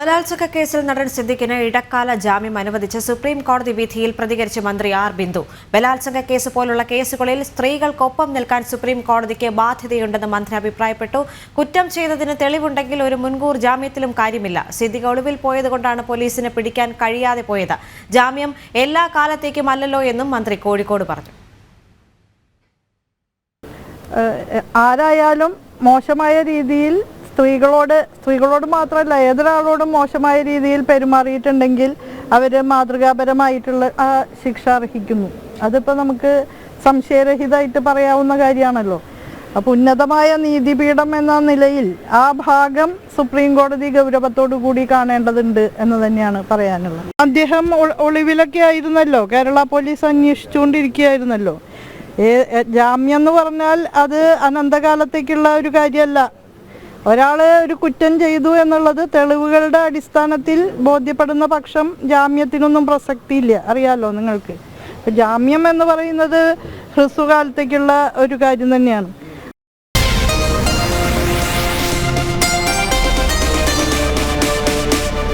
ബലാത്സംഗ കേസിൽ നടൻ സിദ്ദിഖിന് ഇടക്കാല ജാമ്യം അനുവദിച്ച് സുപ്രീം കോടതി വിധിയിൽ പ്രതികരിച്ച് മന്ത്രി ആർ ബിന്ദു. ബലാത്സംഗ കേസ് പോലുള്ള കേസുകളിൽ സ്ത്രീകൾക്കൊപ്പം നിൽക്കാൻ സുപ്രീം കോടതിക്ക് ബാധ്യതയുണ്ടെന്ന് മന്ത്രി അഭിപ്രായപ്പെട്ടു. കുറ്റം ചെയ്തതിന് തെളിവുണ്ടെങ്കിൽ ഒരു മുൻകൂർ ജാമ്യത്തിലും കാര്യമില്ല. സിദ്ദിഖ് ഒളിവിൽ പോയതുകൊണ്ടാണ് പോലീസിന് പിടിക്കാൻ കഴിയാതെ പോയത്. ജാമ്യം എല്ലാ കാലത്തേക്കും അല്ലല്ലോ എന്നും മന്ത്രി കോഴിക്കോട് പറഞ്ഞു. ആരായാലും മോശമായ രീതിയിൽ സ്ത്രീകളോട് സ്ത്രീകളോട് മാത്രമല്ല ഏതൊരാളോടും മോശമായ രീതിയിൽ പെരുമാറിയിട്ടുണ്ടെങ്കിൽ അവർ മാതൃകാപരമായിട്ടുള്ള ശിക്ഷ അർഹിക്കുന്നു. അതിപ്പോൾ നമുക്ക് സംശയരഹിതമായിട്ട് പറയാവുന്ന കാര്യമാണല്ലോ. അപ്പോൾ ഉന്നതമായ നീതിപീഠം എന്ന നിലയിൽ ആ ഭാഗം സുപ്രീം കോടതി ഗൗരവത്തോടു കൂടി കാണേണ്ടതുണ്ട് എന്ന് തന്നെയാണ് പറയാനുള്ളത്. അദ്ദേഹം ഒളിവിലൊക്കെ ആയിരുന്നല്ലോ. കേരള പോലീസ് അന്വേഷിച്ചുകൊണ്ടിരിക്കുകയായിരുന്നല്ലോ. ജാമ്യം എന്ന് പറഞ്ഞാൽ അത് അനന്തകാലത്തേക്കുള്ള ഒരു കാര്യമല്ല. ഒരാൾ ഒരു കുറ്റം ചെയ്തു എന്നുള്ളത് തെളിവുകളുടെ അടിസ്ഥാനത്തിൽ ബോധ്യപ്പെടുന്ന പക്ഷം ജാമ്യത്തിനൊന്നും പ്രസക്തിയില്ല. അറിയാലോ നിങ്ങൾക്ക്. ജാമ്യം എന്ന് പറയുന്നത് ഹ്രസ്വകാലത്തേക്കുള്ള ഒരു കാര്യം തന്നെയാണ്.